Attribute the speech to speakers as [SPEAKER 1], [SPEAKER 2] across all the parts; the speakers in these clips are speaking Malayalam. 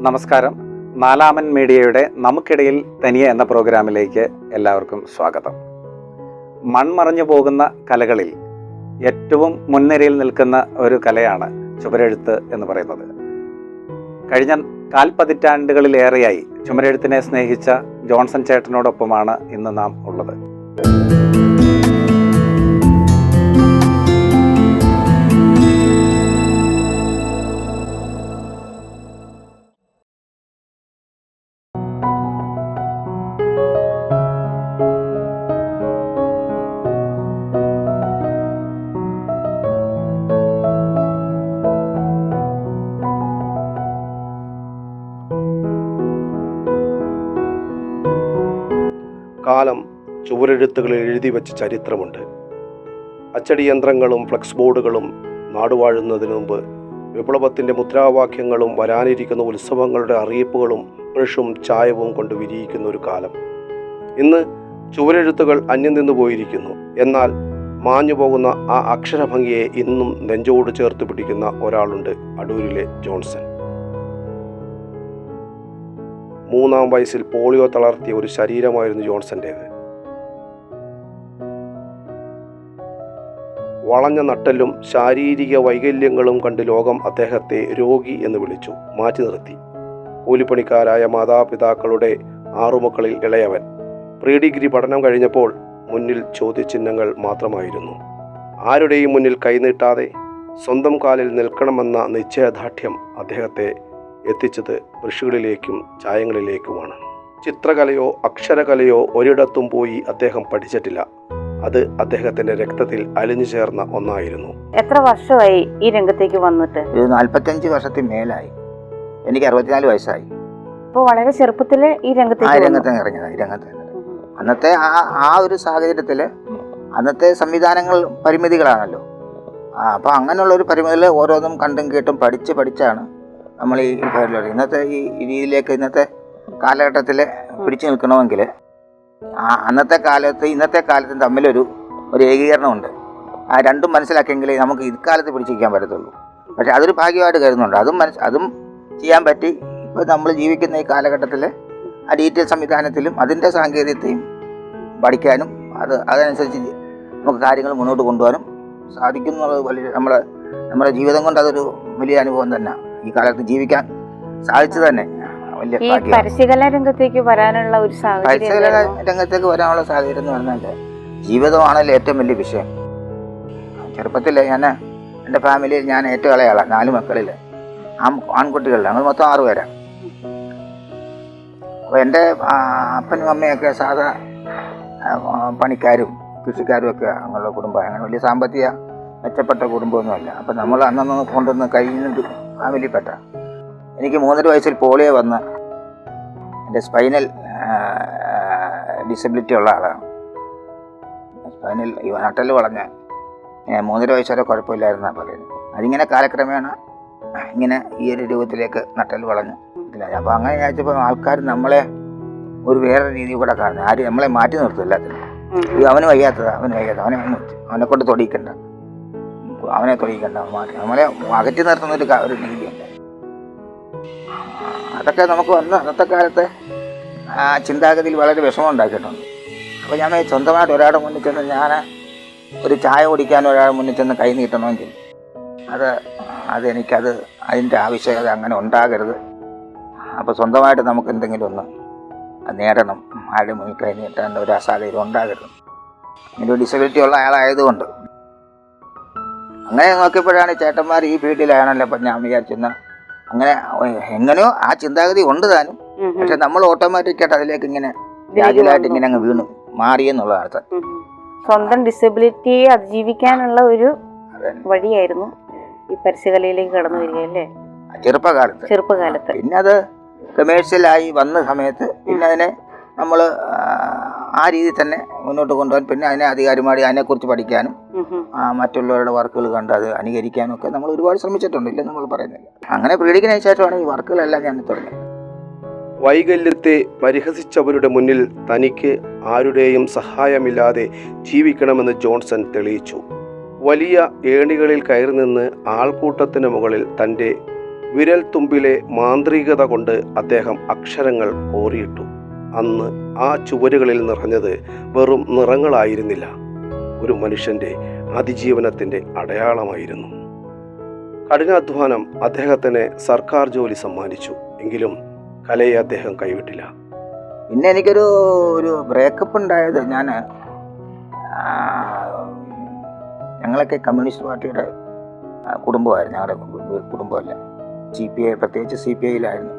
[SPEAKER 1] നമസ്കാരം. നാലാമൻ മീഡിയയുടെ നമുക്കിടയിൽ തനിയ എന്ന പ്രോഗ്രാമിലേക്ക് എല്ലാവർക്കും സ്വാഗതം. മൺമറഞ്ഞു പോകുന്ന കലകളിൽ ഏറ്റവും മുൻനിരയിൽ നിൽക്കുന്ന ഒരു കലയാണ് ചുമരെഴുത്ത് എന്ന് പറയുന്നത്. കഴിഞ്ഞ കാൽപതിറ്റാണ്ടുകളിലേറെയായി ചുമരെഴുത്തിനെ സ്നേഹിച്ച ജോൺസൺ ചേട്ടനോടൊപ്പമാണ് ഇന്ന് നാം ഉള്ളത്.
[SPEAKER 2] കാലം ചുവരെഴുത്തുകളിൽ എഴുതി വെച്ച ചരിത്രമുണ്ട്. അച്ചടി യന്ത്രങ്ങളും ഫ്ലക്സ് ബോർഡുകളും നാടുവാഴുന്നതിന് മുമ്പ് വിപ്ലവത്തിന്റെ മുദ്രാവാക്യങ്ങളും വരാനിരിക്കുന്ന ഉത്സവങ്ങളുടെ അറിയിപ്പുകളും ബ്രഷും ചായവും കൊണ്ട് വിരിയിക്കുന്ന ഒരു കാലം. ഇന്ന് ചുവരെഴുത്തുകൾ അന്യം നിന്നു പോയിരിക്കുന്നു. എന്നാൽ മാഞ്ഞു പോകുന്ന ആ അക്ഷരഭംഗിയെ ഇന്നും നെഞ്ചോട് ചേർത്ത് പിടിക്കുന്ന ഒരാളുണ്ട് അടൂരിലെ ജോൺസൺ. മൂന്നാം വയസ്സിൽ പോളിയോ തളർത്തിയ ഒരു ശരീരമായിരുന്നു ജോൺസന്റേത് വളഞ്ഞ നട്ടലും ശാരീരിക വൈകല്യങ്ങളും കണ്ട് ലോകം അദ്ദേഹത്തെ രോഗി എന്ന് വിളിച്ചു മാറ്റി നിർത്തി. കൂലിപ്പണിക്കാരായ മാതാപിതാക്കളുടെ ആറുമക്കളിൽ ഇളയവൻ. പ്രീ ഡിഗ്രി പഠനം കഴിഞ്ഞപ്പോൾ മുന്നിൽ ചോദ്യചിഹ്നങ്ങൾ മാത്രമായിരുന്നു. ആരുടെയും മുന്നിൽ കൈനീട്ടാതെ സ്വന്തം കാലിൽ നിൽക്കണമെന്ന നിശ്ചയദാർഢ്യം അദ്ദേഹത്തെ എത്തിച്ചത് ബ്രഷുകളിലേക്കും ചായങ്ങളിലേക്കുമാണ് ചിത്രകലയോ അക്ഷരകലയോ ഒരിടത്തും പോയി അദ്ദേഹം പഠിച്ചിട്ടില്ല. അത് അദ്ദേഹത്തിന്റെ രക്തത്തിൽ അലിഞ്ഞു ചേർന്ന ഒന്നായിരുന്നു.
[SPEAKER 3] എത്ര വർഷമായി ഈ രംഗത്തേക്ക് വന്നിട്ട്?
[SPEAKER 4] ഒരു നാല്പത്തിയഞ്ച് വർഷത്തിൽ മേലായി. എനിക്ക് അറുപത്തിനാല് വയസ്സായി.
[SPEAKER 3] ഇപ്പൊ വളരെ ചെറുപ്പത്തിൽ ഈ
[SPEAKER 4] ആ
[SPEAKER 3] രംഗത്തേക്ക് വന്നു.
[SPEAKER 4] രംഗത്ത് ഇറങ്ങിയത് രംഗത്ത് അന്നത്തെ ആ ആ ഒരു സാഹചര്യത്തിൽ അന്നത്തെ സംവിധാനങ്ങൾ പരിമിതികളാണല്ലോ. ആ അപ്പോൾ അങ്ങനെയുള്ള ഒരു പരിമിതിയിൽ ഓരോന്നും കണ്ടും കേട്ടും പഠിച്ച് പഠിച്ചാണ് നമ്മൾ ഈ ഫയലിലോട്ട് ഇന്നത്തെ ഈ രീതിയിലേക്ക് ഇന്നത്തെ കാലഘട്ടത്തിൽ പിടിച്ചു നിൽക്കണമെങ്കിൽ ആ അന്നത്തെ കാലത്ത് ഇന്നത്തെ കാലത്തും തമ്മിലൊരു ഒരു ഏകീകരണമുണ്ട്. ആ രണ്ടും മനസ്സിലാക്കിയെങ്കിലേ നമുക്ക് ഇക്കാലത്ത് പിടിച്ചിരിക്കാൻ പറ്റത്തുള്ളൂ. പക്ഷെ അതൊരു ഭാഗ്യമായിട്ട് കരുതുന്നുണ്ട്. അതും മനസ്സ് അതും ചെയ്യാൻ പറ്റി. ഇപ്പോൾ നമ്മൾ ജീവിക്കുന്ന ഈ കാലഘട്ടത്തിൽ ആ ഡിജിറ്റൽ സംവിധാനത്തിലും അതിന്റെ സാങ്കേതികത്തെയും പഠിക്കാനും അത് അതനുസരിച്ച് നമുക്ക് കാര്യങ്ങൾ മുന്നോട്ട് കൊണ്ടുപോകാനും സാധിക്കും എന്നുള്ളത് വലിയ നമ്മളെ നമ്മുടെ ജീവിതം കൊണ്ട് അതൊരു വലിയ അനുഭവം തന്നെ. ഈ കാലത്ത് ജീവിക്കാൻ സാധിച്ചു തന്നെ. വലിയ
[SPEAKER 3] ഈ രംഗത്തേക്ക് വരാനുള്ള ഒരു
[SPEAKER 4] രംഗത്തേക്ക് വരാനുള്ള സാഹചര്യം എന്ന് പറഞ്ഞാൽ ജീവിതമാണല്ലോ ഏറ്റവും വലിയ വിഷയം. ചെറുപ്പത്തിൽ ഞാൻ എന്റെ ഫാമിലിയിൽ ഞാൻ ഏറ്റവും ഇളയാളാണ് നാല് മക്കളിൽ ആൺ ആൺകുട്ടികളിൽ ഞങ്ങൾ മൊത്തം ആറ് പേരാണ് അപ്പോൾ എന്റെ അപ്പനും അമ്മയൊക്കെ സാധാ പണിക്കാരും കൃഷിക്കാരും ഒക്കെ അങ്ങനെയുള്ള കുടുംബം അങ്ങനെ വലിയ സാമ്പത്തിക മെച്ചപ്പെട്ട കുടുംബമൊന്നുമല്ല. അപ്പം നമ്മൾ അന്നൊന്ന് കൊണ്ടുവന്ന് കഴിയുന്നൊരു ഫാമിലിപ്പെട്ട. എനിക്ക് മൂന്നര വയസ്സിൽ പോളിയോ വന്ന് എന്റെ സ്പൈനൽ ഡിസബിലിറ്റി ഉള്ള ആളാണ്. സ്പൈനൽ ഈ വനട്ടൽ വളഞ്ഞ്. മൂന്നര വയസ്സ് വരെ കുഴപ്പമില്ലായിരുന്നാണ് പറയുന്നത്. അതിങ്ങനെ കാലക്രമേണ ഇങ്ങനെ ഈ ഒരു രൂപത്തിലേക്ക് നട്ടൽ വളഞ്ഞു. ഇതിലായി അപ്പോൾ അങ്ങനെ ചോദിച്ചപ്പോൾ ആൾക്കാർ നമ്മളെ ഒരു വേറെ രീതിയിൽ കൂടെ കാണുന്നത്. ആര് നമ്മളെ മാറ്റി നിർത്തും എല്ലാത്തിനും അവന് വയ്യാത്തത് അവന് വയ്യാത്ത അവനെ അവന് അവനെ കൊണ്ട് തൊടിയിക്കണ്ട. അവനെ തൊഴിക്കണ്ട നമ്മളെ അകറ്റി നിർത്തുന്ന ഒരു ഒരു രീതിയുണ്ട് അതൊക്കെ നമുക്ക് വന്ന അന്നത്തെ കാലത്തെ ചിന്താഗതിയിൽ വളരെ വിഷമം ഉണ്ടാക്കിയിട്ടുണ്ട്. അപ്പോൾ ഞാൻ സ്വന്തമായിട്ട് ഒരാളുടെ മുന്നിൽ ചെന്ന് ഞാൻ ഒരു ചായ കുടിക്കാൻ ഒരാളുടെ മുന്നിൽ ചെന്ന് കൈ നീട്ടണമെങ്കിൽ അത് അതെനിക്കത് അതിന്റെ ആവശ്യകത അങ്ങനെ ഉണ്ടാകരുത്. അപ്പോൾ സ്വന്തമായിട്ട് നമുക്ക് എന്തെങ്കിലും ഒന്ന് നേടണം ആരുടെ മുന്നിൽ കൈ നീട്ടേണ്ട ഒരു അസാഹചര്യം ഉണ്ടാകരുത്. ഇതിന്റെ ഡിസബിലിറ്റി ഉള്ള ആളായതുകൊണ്ട് അങ്ങനെ നോക്കിയപ്പോഴാണ് ഈ ചേട്ടന്മാർ ഈ ഫീൽഡിലാണല്ലോ അപ്പം ഞാൻ വിചാരിച്ചെന്ന. അങ്ങനെ എങ്ങനെയോ ആ ചിന്താഗതി ഉണ്ട് താനും. പക്ഷെ നമ്മൾ ഓട്ടോമാറ്റിക്കായിട്ട് അതിലേക്ക് ഇങ്ങനെ ഗ്രാജുവലായിട്ട് ഇങ്ങനെ അങ്ങ് വീണു
[SPEAKER 3] മാറിയെന്നുള്ള അർത്ഥം. സ്വന്തം ഡിസബിലിറ്റിയെ അതിജീവിക്കാനുള്ള ഒരു വഴിയായിരുന്നു ഈ പരസ്യകലയിലേക്ക് കടന്നു വരിക അല്ലേ
[SPEAKER 4] ചെറുപ്പകാലത്ത്.
[SPEAKER 3] ചെറുപ്പകാലത്ത്.
[SPEAKER 4] പിന്നെ അത് കമേഴ്ഷ്യലായി വന്ന സമയത്ത് പിന്നെ അതിനെ നമ്മൾ ആ രീതിയിൽ തന്നെ മുന്നോട്ട് കൊണ്ടുപോകാൻ പിന്നെ അതിനെ അധികാരമായി അതിനെക്കുറിച്ച് പഠിക്കാനും മറ്റുള്ളവരുടെ വർക്കുകൾ കണ്ട് അത് അനുകരിക്കാനും ഒക്കെ നമ്മൾ ഒരുപാട് ശ്രമിച്ചിട്ടുണ്ട് ഇല്ലെന്ന് നമ്മൾ പറയുന്നില്ല. അങ്ങനെ പീഡിക്കുന്നതിന് ശേഷമാണ് ഈ വർക്കുകളെല്ലാം ഞാൻ തുടങ്ങിയത്.
[SPEAKER 2] വൈകല്യത്തെ പരിഹസിച്ചവരുടെ മുന്നിൽ തനിക്ക് ആരുടെയും സഹായമില്ലാതെ ജീവിക്കണമെന്ന് ജോൺസൺ തെളിയിച്ചു. വലിയ ഏണികളിൽ കയറി നിന്ന് ആൾക്കൂട്ടത്തിന് മുകളിൽ തന്റെ വിരൽ തുമ്പിലെ മാന്ത്രികത കൊണ്ട് അദ്ദേഹം അക്ഷരങ്ങൾ കോറിയിട്ടു. അന്ന് ആ ചുവരുകളിൽ നിറഞ്ഞത് വെറും നിറങ്ങളായിരുന്നില്ല. ഒരു മനുഷ്യന്റെ അതിജീവനത്തിന്റെ അടയാളമായിരുന്നു. കഠിനാധ്വാനം അദ്ദേഹത്തിന് സർക്കാർ ജോലി സമ്മാനിച്ചു. എങ്കിലും കലയെ അദ്ദേഹം കൈവിട്ടില്ല.
[SPEAKER 4] പിന്നെ എനിക്കൊരു ഒരു ബ്രേക്കപ്പ് ഉണ്ടായത് ഞാൻ ഞങ്ങളൊക്കെ കമ്മ്യൂണിസ്റ്റ് പാർട്ടിയുടെ കുടുംബമായിരുന്നു. ഞങ്ങളുടെ കുടുംബമല്ല. സി പി ഐ പ്രത്യേകിച്ച് സി പി ഐയിലായിരുന്നു.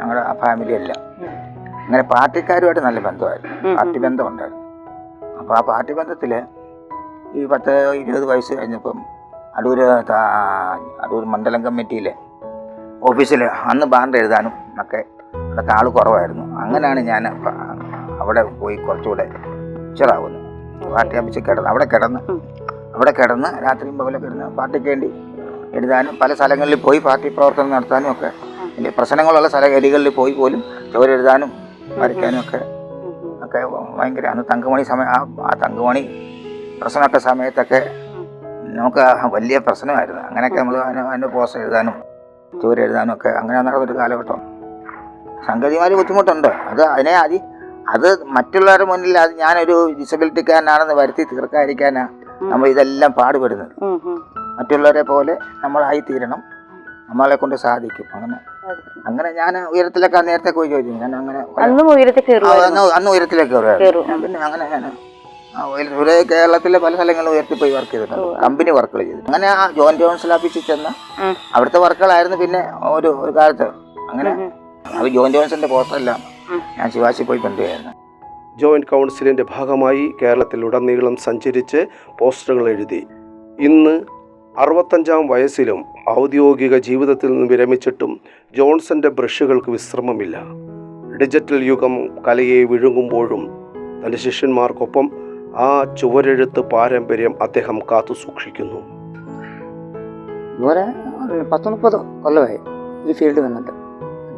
[SPEAKER 4] ഞങ്ങളുടെ ആ ഫാമിലി എല്ലാം അങ്ങനെ പാർട്ടിക്കാരുമായിട്ട് നല്ല ബന്ധമായിരുന്നു. പാർട്ടി
[SPEAKER 3] ബന്ധമുണ്ടായിരുന്നു
[SPEAKER 4] ബന്ധം ഉണ്ടായിരുന്നു അപ്പോൾ ആ പാർട്ടി ബന്ധത്തിൽ ഈ പത്ത് ഇരുപത് വയസ്സ് കഴിഞ്ഞപ്പം അടൂർ അടൂർ മണ്ഡലം കമ്മിറ്റിയിലെ ഓഫീസിൽ അന്ന് ബാണ്ട് എഴുതാനും ഒക്കെ അതൊക്കെ ആൾ കുറവായിരുന്നു. അങ്ങനെയാണ് ഞാൻ അവിടെ പോയി കുറച്ചുകൂടെ ഉച്ചറാവുന്നത് പാർട്ടി ഓഫീസിൽ കിടന്ന് അവിടെ കിടന്ന് അവിടെ കിടന്ന് രാത്രിയും പകലൊക്കെ കിടന്ന് പാർട്ടിക്ക് വേണ്ടി എഴുതാനും പല സ്ഥലങ്ങളിൽ പോയി പാർട്ടി പ്രവർത്തനം നടത്താനും ഒക്കെ പ്രശ്നങ്ങളുള്ള സ്ഥലഗതികളിൽ പോയി പോലും ചോരെഴുതാനും വരയ്ക്കാനും ഒക്കെ ഒക്കെ ഭയങ്കര അന്ന് തങ്കമണി സമയം ആ ആ തങ്കമണി പ്രശ്നമൊക്കെ സമയത്തൊക്കെ നമുക്ക് വലിയ പ്രശ്നമായിരുന്നു. അങ്ങനെയൊക്കെ നമ്മൾ അതിന് അതിന്റെ പോസ്റ്റ് എഴുതാനും ചൂര് എഴുതാനും ഒക്കെ അങ്ങനെ നടന്നൊരു കാലഘട്ടം. സംഗതിമാർ ബുദ്ധിമുട്ടുണ്ട്. അത് അതിനെ അതി അത് മറ്റുള്ളവരുടെ മുന്നിൽ അത് ഞാനൊരു ഡിസബിലിറ്റിക്കാരനാണെന്ന് വരുത്തി തീർക്കാതിരിക്കാനാണ് നമ്മൾ ഇതെല്ലാം പാടുപെടുന്നത്. മറ്റുള്ളവരെ പോലെ നമ്മളായി തീരണം. നമ്മളെ കൊണ്ട് സാധിക്കും. അങ്ങനെ അങ്ങനെ ഞാൻ ഉയരത്തിലൊക്കെ നേരത്തെ പോയി ചോദിച്ചു. ഞാൻ അങ്ങനെ
[SPEAKER 3] അന്നും
[SPEAKER 4] ഉയരത്തിലേക്ക് കയറുമായിരുന്നു പിന്നെ അങ്ങനെ ഞാൻ ഇവിടെ കേരളത്തിലെ പല സ്ഥലങ്ങളിലും ഉയർത്തി പോയി വർക്ക് ചെയ്തിട്ടുണ്ട്. കമ്പനി വർക്കുകൾ ചെയ്തു അങ്ങനെ ആ ജോയിൻ ജോൺസിൽ ഓഫീസിൽ ചെന്ന് അവിടുത്തെ വർക്കുകളായിരുന്നു പിന്നെ ഒരു ഒരു കാലത്ത്. അങ്ങനെ അത് ജോയിൻ ജോൺസിന്റെ പോസ്റ്ററെല്ലാം. ഞാൻ ശിവാശി പോയി കൊണ്ടുപോയായിരുന്നു
[SPEAKER 2] ജോയിന്റ് കൗൺസിലിന്റെ ഭാഗമായി കേരളത്തിലുടനീളം സഞ്ചരിച്ച് പോസ്റ്ററുകൾ എഴുതി. ഇന്ന് അറുപത്തഞ്ചാം വയസ്സിലും ഔദ്യോഗിക ജീവിതത്തിൽ നിന്ന് വിരമിച്ചിട്ടും ജോൺസന്റെ ബ്രഷുകൾക്ക് വിശ്രമമില്ല. ഡിജിറ്റൽ യുഗം കലയെ വിഴുങ്ങുമ്പോഴും തന്റെ ശിഷ്യന്മാർക്കൊപ്പം ആ ചുവരെഴുത്ത് പാരമ്പര്യം അദ്ദേഹം കാത്തു സൂക്ഷിക്കുന്നു.
[SPEAKER 5] മുപ്പത് കൊല്ലമായി ഈ ഫീൽഡ് വന്നിട്ട്.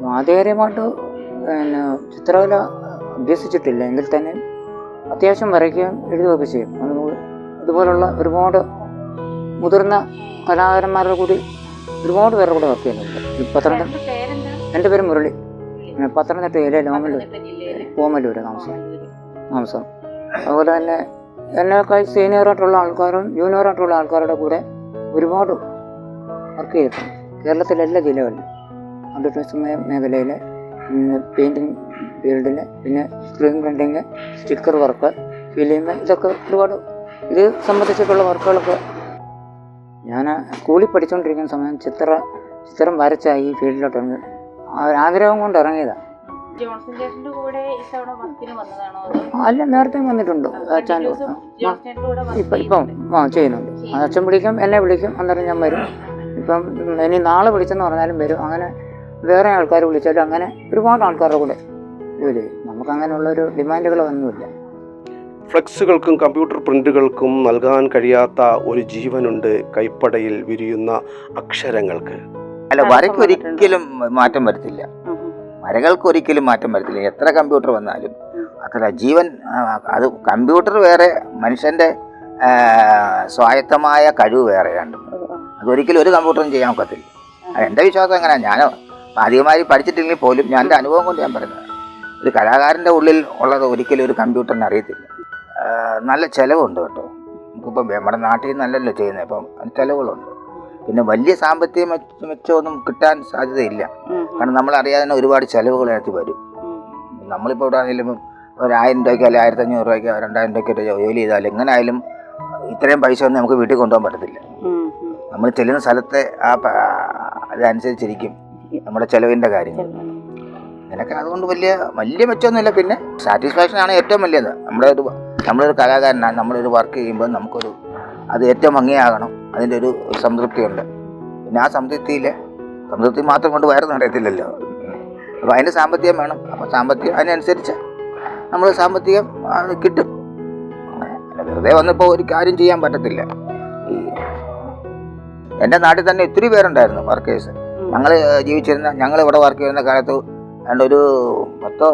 [SPEAKER 5] ആധികാരികമായിട്ട് പിന്നെ ചിത്രകല അഭ്യസിച്ചിട്ടില്ല. എങ്കിൽ തന്നെ അത്യാവശ്യം വരയ്ക്കുകയും എഴുതുകയൊക്കെ ചെയ്യും. അതുപോലെ ഇതുപോലുള്ള ഒരുപാട് മുതിർന്ന കലാകാരന്മാരുടെ കൂടി ഒരുപാട് പേരുടെ കൂടെ വർക്ക് ചെയ്യുന്നുണ്ട്. പത്തനംതിട്ട എന്റെ പേര് മുരളി. പത്തനംതിട്ട ഏരിയ ലോമല്ലൂർ ഓമല്ലൂർ താമസം. താമസം. അതുപോലെ തന്നെ എന്നെക്കാൾ സീനിയറായിട്ടുള്ള ആൾക്കാരും ജൂനിയറായിട്ടുള്ള ആൾക്കാരുടെ കൂടെ ഒരുപാട് വർക്ക് ചെയ്തിട്ടുണ്ട്. കേരളത്തിലെ എല്ലാ ജില്ലകളിലും. അഡ്വർടൈസ്മെന്റ് മേഖലയിൽ പെയിന്റിങ് ഫീൽഡിൽ പിന്നെ screen printing sticker work film ഇതൊക്കെ ഒരുപാട് ഇത് സംബന്ധിച്ചിട്ടുള്ള വർക്കുകളൊക്കെ ഞാൻ സ്കൂളിൽ പഠിച്ചുകൊണ്ടിരിക്കുന്ന സമയം ചിത്ര ചിത്രം വരച്ച ഈ ഫീൽഡിലോട്ട് ഇറങ്ങി. ആ ഒരു ആഗ്രഹം കൊണ്ട് ഇറങ്ങിയതാണ് അല്ല നേരത്തെ വന്നിട്ടുണ്ട്. ഇപ്പം ഇപ്പം ആ ചെയ്യുന്നുണ്ട്. അച്ഛൻ വിളിക്കും എന്നെ വിളിക്കും അന്നേരം ഞാൻ വരും. ഇപ്പം ഇനി നാളെ വിളിച്ചെന്ന് പറഞ്ഞാലും വരും. അങ്ങനെ വേറെ ആൾക്കാർ വിളിച്ചാലും അങ്ങനെ ഒരുപാട് ആൾക്കാരുടെ കൂടെ ജോലി ചെയ്യും. നമുക്ക് അങ്ങനെയുള്ളൊരു ഡിമാൻഡുകളൊന്നുമില്ല
[SPEAKER 2] ഫ്ലെക്സുകൾക്കും കമ്പ്യൂട്ടർ പ്രിന്റുകൾക്കും നൽകാൻ കഴിയാത്ത ഒരു ജീവനുണ്ട് കൈപ്പടയിൽ വിരിയുന്ന അക്ഷരങ്ങൾക്ക്.
[SPEAKER 4] അല്ല വരയ്ക്ക് ഒരിക്കലും മാറ്റം വരത്തില്ല. വരകൾക്ക് ഒരിക്കലും മാറ്റം വരത്തില്ല. എത്ര കമ്പ്യൂട്ടർ വന്നാലും. അത്ര ജീവൻ അത് കമ്പ്യൂട്ടർ വേറെ മനുഷ്യന്റെ സ്വായത്തമായ കഴിവ് വേറെ രണ്ടും അതൊരിക്കലും ഒരു കമ്പ്യൂട്ടറും ചെയ്യാൻ ഒക്കത്തില്ല. അത് എന്റെ വിശ്വാസം എങ്ങനെയാണ് ഞാൻ അധികമായി പഠിച്ചിട്ടില്ലെങ്കിൽ പോലും ഞാൻ എന്റെ അനുഭവം കൊണ്ട് ഞാൻ പറയുന്നത്. ഒരു കലാകാരന്റെ ഉള്ളിൽ ഉള്ളത് ഒരിക്കലും ഒരു കമ്പ്യൂട്ടറിന് അറിയത്തില്ല. നല്ല ചിലവുണ്ട് കേട്ടോ. നമുക്കിപ്പം നമ്മുടെ നാട്ടിൽ നിന്നല്ലല്ലോ ചെയ്യുന്നത്. അതിന് ചിലവുകളുണ്ട്. പിന്നെ വലിയ സാമ്പത്തിക മെച്ച മെച്ചമൊന്നും കിട്ടാൻ സാധ്യതയില്ല. കാരണം നമ്മളറിയാതെ തന്നെ ഒരുപാട് ചിലവുകൾ അതിനകത്ത് വരും. നമ്മളിപ്പോൾ ഇവിടെ ആണെങ്കിലും ഒരു ആയിരം രൂപയ്ക്കോ അല്ലെങ്കിൽ ആയിരത്തി അഞ്ഞൂറ് രൂപയ്ക്കോ രണ്ടായിരം രൂപയ്ക്കോ ജോലി ചെയ്താൽ എങ്ങനെ ആയാലും ഇത്രയും പൈസ ഒന്നും നമുക്ക് വീട്ടിൽ കൊണ്ടുപോകാൻ പറ്റത്തില്ല. നമ്മൾ ചെല്ലുന്ന സ്ഥലത്തെ ആ അതനുസരിച്ചിരിക്കും നമ്മുടെ ചിലവിന്റെ കാര്യങ്ങൾ. നിനക്ക് അതുകൊണ്ട് വലിയ വലിയ മെച്ചമൊന്നുമില്ല. പിന്നെ സാറ്റിസ്ഫാക്ഷൻ ആണ് ഏറ്റവും വലിയത്. നമ്മുടെ ഒരു നമ്മളൊരു കലാകാരനാണ് നമ്മളൊരു വർക്ക് ചെയ്യുമ്പോൾ നമുക്കൊരു അത് ഏറ്റവും ഭംഗിയാകണം അതിന്റെ ഒരു സംതൃപ്തിയുണ്ട്. പിന്നെ ആ സംതൃപ്തിയിൽ സംതൃപ്തി മാത്രം കൊണ്ട് വയറ് നടത്തില്ലല്ലോ. അപ്പോൾ അതിന് സാമ്പത്തികം വേണം. അപ്പോൾ സാമ്പത്തികം അതിനനുസരിച്ച് നമ്മൾ സാമ്പത്തികം അത് കിട്ടും. വെറുതെ വന്നിപ്പോൾ ഒരു കാര്യം ചെയ്യാൻ പറ്റത്തില്ല. ഈ എന്റെ നാട്ടിൽ തന്നെ ഒത്തിരി പേരുണ്ടായിരുന്നു വർക്കേഴ്സ് ഞങ്ങൾ ജീവിച്ചിരുന്ന ഞങ്ങൾ ഇവിടെ വർക്ക് ചെയ്യുന്ന കാലത്ത് ഏതാണ്ട് ഒരു പത്തോ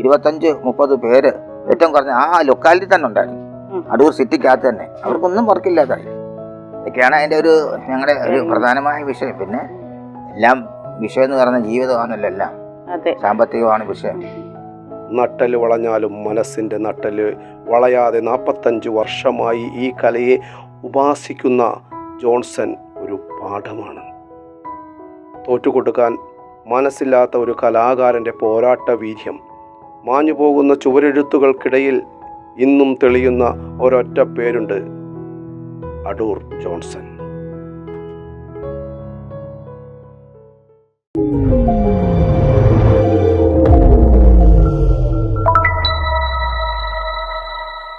[SPEAKER 4] ഇരുപത്തഞ്ച് മുപ്പത് പേര് ഏറ്റവും കുറഞ്ഞ ആ ലൊക്കാലിറ്റി തന്നെ ഉണ്ടായിരുന്നു. അടൂർ സിറ്റിക്കകത്ത് തന്നെ. അവർക്കൊന്നും വർക്കില്ലാതായി. ഇതൊക്കെയാണ് അതിന്റെ ഒരു ഞങ്ങളുടെ ഒരു പ്രധാനമായ വിഷയം. പിന്നെ എല്ലാം വിഷയം എന്ന് പറഞ്ഞ ജീവിതമാണല്ലോ എല്ലാം.
[SPEAKER 3] അതെ.
[SPEAKER 4] സാമ്പത്തികമാണ് വിഷയം.
[SPEAKER 2] നട്ടൽ വളഞ്ഞാലും മനസ്സിന്റെ നട്ടൽ വളയാതെ നാൽപ്പത്തഞ്ച് വർഷമായി ഈ കലയെ ഉപാസിക്കുന്ന ജോൺസൺ ഒരു പാഠമാണ്. തോറ്റുകൊടുക്കാൻ മനസ്സില്ലാത്ത ഒരു കലാകാരന്റെ പോരാട്ട വീര്യം മാഞ്ഞു പോകുന്ന ചുവരെഴുത്തുകൾക്കിടയിൽ ഇന്നും തെളിയുന്ന ഒരൊറ്റ പേരുണ്ട്. അടൂർ ജോൺസൺ.